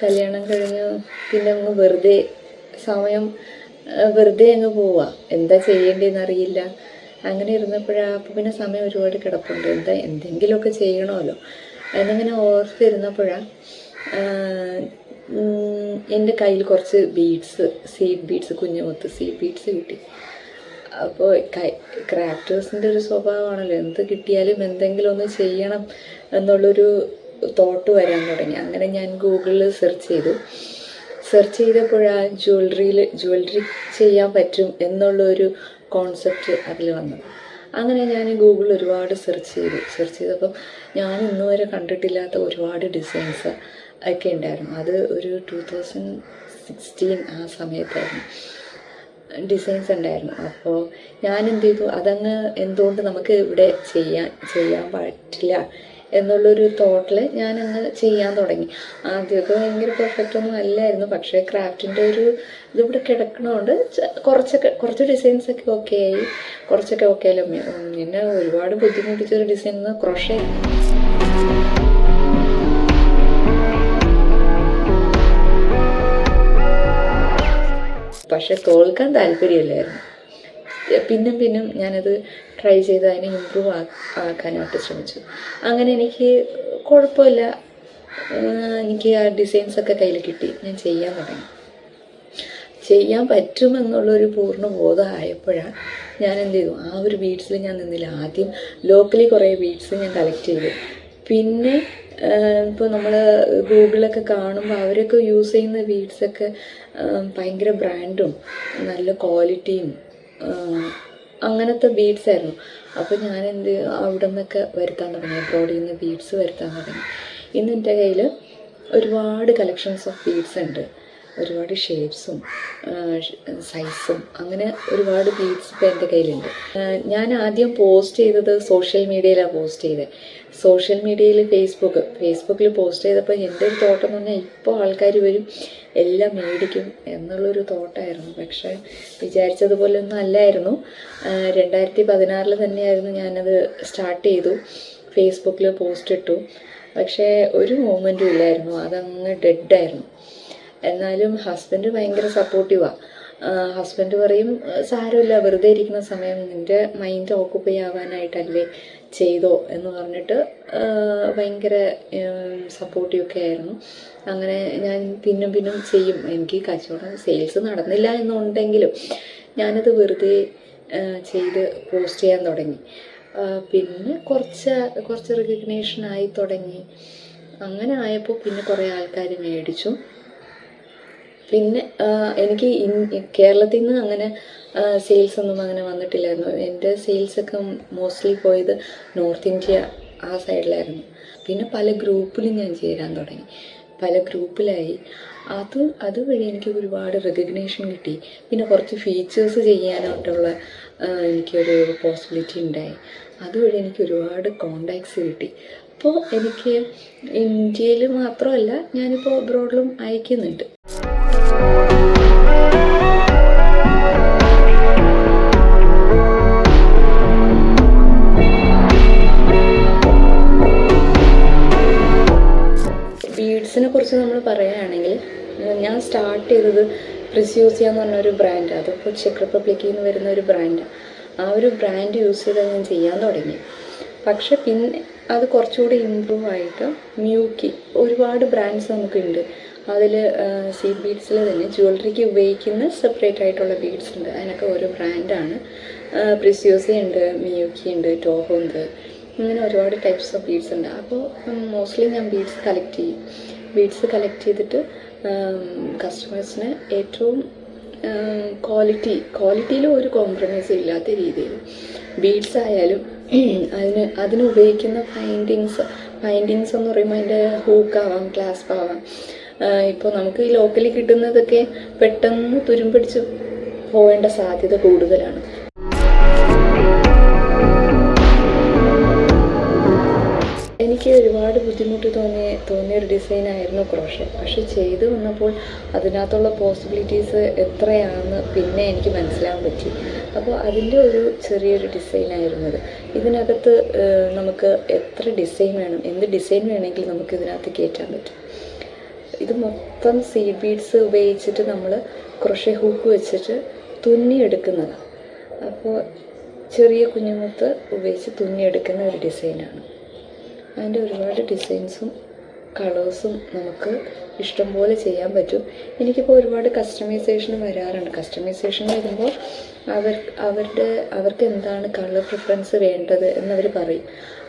കല്യാണം കഴിഞ്ഞു പിന്നെ അങ്ങ് വെറുതെ സമയം വെറുതെ അങ്ങ് പോവാ. എന്താ ചെയ്യേണ്ടതെന്ന് അറിയില്ല അങ്ങനെ ഇരുന്നപ്പോഴാ അപ്പം പിന്നെ സമയം ഒരുപാട് കിടപ്പുണ്ട്. എന്താ എന്തെങ്കിലുമൊക്കെ ചെയ്യണമല്ലോ. എന്നിങ്ങനെ ഓർത്തിരുന്നപ്പോഴാണ് എന്റെ കയ്യിൽ കുറച്ച് ബീഡ്സ് സീഡ് ബീഡ്സ് കുഞ്ഞുമുത്ത് സീഡ് ബീഡ്സ് കിട്ടി. അപ്പോൾ കൈ ക്രാഫ്റ്റേഴ്സിന്റെ ഒരു സ്വഭാവമാണല്ലോ. എന്ത് കിട്ടിയാലും എന്തെങ്കിലും ഒന്ന് ചെയ്യണം എന്നുള്ളൊരു തോട്ട് വരാൻ തുടങ്ങി. അങ്ങനെ ഞാൻ ഗൂഗിളിൽ സെർച്ച് ചെയ്തു. സെർച്ച് ചെയ്തപ്പോഴാണ് ജ്വല്ലറിയിൽ ജ്വല്ലറി ചെയ്യാൻ പറ്റും എന്നുള്ളൊരു കോൺസെപ്റ്റ് അതിൽ വന്നു അങ്ങനെ ഞാൻ ഗൂഗിളിൽ ഒരുപാട് സെർച്ച് ചെയ്തു. സെർച്ച് ചെയ്തപ്പം ഞാൻ ഇന്നുവരെ കണ്ടിട്ടില്ലാത്ത ഒരുപാട് ഡിസൈൻസ് ഒക്കെ ഉണ്ടായിരുന്നു. അത് ഒരു ടു തൗസൻഡ് സിക്സ്റ്റീൻ ആ സമയത്തായിരുന്നു. ഡിസൈൻസ് ഉണ്ടായിരുന്നു. അപ്പോൾ ഞാൻ എന്ത് ചെയ്തു? അതങ്ങ് എന്തുകൊണ്ട് നമുക്ക് ഇവിടെ ചെയ്യാൻ ചെയ്യാൻ പറ്റില്ല? എന്നുള്ളൊരു തോട്ടിൽ ഞാനങ്ങ് ചെയ്യാൻ തുടങ്ങി. ആദ്യമൊക്കെ ഭയങ്കര പെർഫെക്റ്റ് ഒന്നും അല്ലായിരുന്നു. പക്ഷേ ക്രാഫ്റ്റിന്റെ ഒരു ഇതിവിടെ കിടക്കണോണ്ട് കുറച്ചൊക്കെ കുറച്ച് ഡിസൈൻസൊക്കെ ഓക്കെ ആയി. കുറച്ചൊക്കെ ഓക്കെ ആയാലും പിന്നെ ഒരുപാട് ബുദ്ധിമുട്ടിച്ച ഒരു ഡിസൈൻ ക്രോഷേ പക്ഷെ തോൽക്കാൻ താല്പര്യമില്ലായിരുന്നു. പിന്നും പിന്നും ഞാനത് ട്രൈ ചെയ്ത് അതിനെ ഇമ്പ്രൂവ് ആക്കാനായിട്ട് ശ്രമിച്ചു. അങ്ങനെ എനിക്ക് കുഴപ്പമില്ല. എനിക്ക് ആ ഡിസൈൻസൊക്കെ കയ്യിൽ കിട്ടി. ഞാൻ ചെയ്യാൻ തുടങ്ങി. ചെയ്യാൻ പറ്റുമെന്നുള്ളൊരു പൂർണ ബോധമായപ്പോഴാണ് ഞാൻ എന്ത് ചെയ്തു? ആ ഒരു ബീഡ്സിൽ ഞാൻ നിന്നില്ല. ആദ്യം ലോക്കലി കുറേ ബീഡ്സ് ഞാൻ കളക്ട് ചെയ്തു. പിന്നെ ഇപ്പോൾ നമ്മൾ ഗൂഗിളൊക്കെ കാണുമ്പോൾ അവരൊക്കെ യൂസ് ചെയ്യുന്ന ബീഡ്സൊക്കെ ഭയങ്കര ബ്രാൻഡും നല്ല ക്വാളിറ്റിയും അങ്ങനത്തെ ബീഡ്സ് ആയിരുന്നു. അപ്പോൾ ഞാൻ എന്ത് അവിടെ നിന്നൊക്കെ വരുത്താൻ തുടങ്ങി. അബ്രോഡിൽ നിന്ന് ബീഡ്സ് വരുത്താൻ തുടങ്ങി. ഇന്ന് എന്റെ കയ്യിൽ ഒരുപാട് കളക്ഷൻസ് ഓഫ് ബീഡ്സ് ഉണ്ട്. ഒരുപാട് ഷേപ്സും സൈസും അങ്ങനെ ഒരുപാട് ബീഡ്സ് ഇപ്പോൾ എന്റെ കയ്യിലുണ്ട്. ഞാൻ ആദ്യം പോസ്റ്റ് ചെയ്തത് സോഷ്യൽ മീഡിയയിലാണ് പോസ്റ്റ് ചെയ്തത് സോഷ്യൽ മീഡിയയിൽ ഫേസ്ബുക്ക് ഫേസ്ബുക്കിൽ പോസ്റ്റ് ചെയ്തപ്പോൾ എന്റെ ഒരു തോട്ടം എന്ന് പറഞ്ഞാൽ ഇപ്പോൾ ആൾക്കാർ വരും എല്ലാം മേടിക്കും എന്നുള്ളൊരു തോട്ടായിരുന്നു പക്ഷേ വിചാരിച്ചതുപോലെ ഒന്നും അല്ലായിരുന്നു. രണ്ടായിരത്തി പതിനാറിൽ തന്നെയായിരുന്നു ഞാനത് സ്റ്റാർട്ട് ചെയ്തു. ഫേസ്ബുക്കിൽ പോസ്റ്റ് ഇട്ടു. പക്ഷേ ഒരു മൂമെന്റും ഇല്ലായിരുന്നു. അതങ്ങ് ഡെഡായിരുന്നു എന്നാലും ഹസ്ബൻഡ് ഭയങ്കര സപ്പോർട്ടീവാണ് ഹസ്ബൻഡ് പറയും സാരമില്ല വെറുതെ ഇരിക്കുന്ന സമയം നിന്റെ മൈൻഡ് ഓക്കുപ്പൈ ആവാനായിട്ടല്ലേ ചെയ്തോ? എന്ന് പറഞ്ഞിട്ട് ഭയങ്കര സപ്പോർട്ടീവൊക്കെ ആയിരുന്നു. അങ്ങനെ ഞാൻ പിന്നും പിന്നും ചെയ്യും. എനിക്ക് കച്ചവടം സെയിൽസ് നടന്നില്ല എന്നുണ്ടെങ്കിലും ഞാനത് വെറുതെ ചെയ്ത് പോസ്റ്റ് ചെയ്യാൻ തുടങ്ങി. പിന്നെ കുറച്ച് കുറച്ച് റെക്കഗ്നേഷൻ ആയി തുടങ്ങി. അങ്ങനെ ആയപ്പോൾ പിന്നെ കുറേ ആൾക്കാർ മേടിച്ചു. പിന്നെ എനിക്ക് കേരളത്തിൽ നിന്ന് അങ്ങനെ സെയിൽസ് ഒന്നും അങ്ങനെ വന്നിട്ടില്ലായിരുന്നു. എന്റെ സെയിൽസൊക്കെ മോസ്റ്റ്ലി പോയത് നോർത്ത് ഇന്ത്യ ആ സൈഡിലായിരുന്നു പിന്നെ പല ഗ്രൂപ്പിലും ഞാൻ ചേരാൻ തുടങ്ങി. പല ഗ്രൂപ്പിലായി അത് അതുവഴി എനിക്ക് ഒരുപാട് റെക്കഗ്നേഷൻ കിട്ടി. പിന്നെ കുറച്ച് ഫീച്ചേഴ്സ് ചെയ്യാനായിട്ടുള്ള എനിക്കൊരു പോസിബിലിറ്റി ഉണ്ടായി. അതുവഴി എനിക്ക് ഒരുപാട് കോണ്ടാക്ട്സ് കിട്ടി. അപ്പോൾ എനിക്ക് ഇന്ത്യയിൽ മാത്രമല്ല ഞാനിപ്പോൾ അബ്രോഡിലും അയക്കുന്നുണ്ട്. ബീഡ്സിനെ കുറിച്ച് നമ്മൾ പറയുകയാണെങ്കിൽ ഞാൻ സ്റ്റാർട്ട് ചെയ്തത് പ്രിസ്യൂസിയ എന്ന് പറഞ്ഞ ഒരു ബ്രാൻഡ് അതിപ്പോൾ ചെക്ക് റിപ്പബ്ലിക്കിൽ നിന്ന് വരുന്ന ഒരു ബ്രാൻഡാണ് ആ. ഒരു ബ്രാൻഡ് യൂസ് ചെയ്ത് ഞാൻ ചെയ്യാൻ തുടങ്ങി. പക്ഷെ പിന്നെ അത് കുറച്ചുകൂടി ഇമ്പ്രൂവ് ആയിട്ട് മ്യൂക്കി ഒരുപാട് ബ്രാൻഡ്സ് നമുക്കുണ്ട്. അതിൽ സീ ബീഡ്സിൽ തന്നെ ജ്വല്ലറിക്ക് ഉപയോഗിക്കുന്ന സെപ്പറേറ്റ് ആയിട്ടുള്ള ബീഡ്സ് ഉണ്ട്. അതിനൊക്കെ ഓരോ ബ്രാൻഡാണ് പ്രിസ്യൂസി ഉണ്ട് മിയൂക്കി ഉണ്ട് ടോഹോ ഉണ്ട്. ഇങ്ങനെ ഒരുപാട് ടൈപ്സ് ഓഫ് ബീഡ്സ് ഉണ്ട്. അപ്പോൾ മോസ്റ്റ്ലി ഞാൻ ബീഡ്സ് കളക്ട് ചെയ്യും. ബീഡ്സ് കളക്ട് ചെയ്തിട്ട് കസ്റ്റമേഴ്സിന് ഏറ്റവും ക്വാളിറ്റി ക്വാളിറ്റിയിൽ ഒരു കോംപ്രമൈസും ഇല്ലാത്ത രീതിയിൽ ബീഡ്സ് ആയാലും അതിന് അതിന് ഉപയോഗിക്കുന്ന ഫൈൻഡിങ്സ് ഫൈൻഡിങ്സ് എന്ന് പറയുമ്പോൾ അതിന്റെ ഹൂക്കാവാം ഗ്ലാസ് ആവാം. ഇപ്പോൾ നമുക്ക് ഈ ലോക്കലി കിട്ടുന്നതൊക്കെ പെട്ടെന്ന് തുരുമ്പിടിച്ച് പോകേണ്ട സാധ്യത കൂടുതലാണ്. എനിക്ക് ഒരുപാട് ബുദ്ധിമുട്ട് തോന്നിയ തോന്നിയ ഒരു ഡിസൈനായിരുന്നു ക്രോഷ പക്ഷെ ചെയ്തു വന്നപ്പോൾ അതിനകത്തുള്ള പോസിബിലിറ്റീസ് എത്രയാണെന്ന് പിന്നെ എനിക്ക് മനസ്സിലാൻ പറ്റി. അപ്പോൾ അതിന്റെ ഒരു ചെറിയൊരു ഡിസൈനായിരുന്നത്. ഇതിനകത്ത് നമുക്ക് എത്ര ഡിസൈൻ വേണം എന്ത് ഡിസൈൻ വേണമെങ്കിലും നമുക്ക് ഇതിനകത്ത് കയറ്റാൻ പറ്റും. ഇത് മൊത്തം സീ ബീഡ്സ് ഉപയോഗിച്ചിട്ട് നമ്മൾ ക്രൊഷേ ഹൂക്ക് വെച്ചിട്ട് തുന്നിയെടുക്കുന്നതാണ് അപ്പോൾ ചെറിയ കുഞ്ഞുമുത്ത് ഉപയോഗിച്ച് തുന്നിയെടുക്കുന്ന ഒരു ഡിസൈനാണ് അതിന്റെ ഒരുപാട് ഡിസൈൻസും കളേഴ്സും നമുക്ക് ഇഷ്ടം പോലെ ചെയ്യാൻ പറ്റും. എനിക്കിപ്പോൾ ഒരുപാട് കസ്റ്റമൈസേഷൻ വരാറുണ്ട്. കസ്റ്റമൈസേഷൻ വരുമ്പോൾ അവർ അവരുടെ അവർക്ക് എന്താണ് കളർ പ്രിഫറൻസ് വേണ്ടത് എന്നവർ പറയും.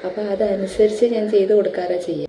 അപ്പോൾ അതനുസരിച്ച് ഞാൻ ചെയ്ത് കൊടുക്കാറാണ് ചെയ്യുക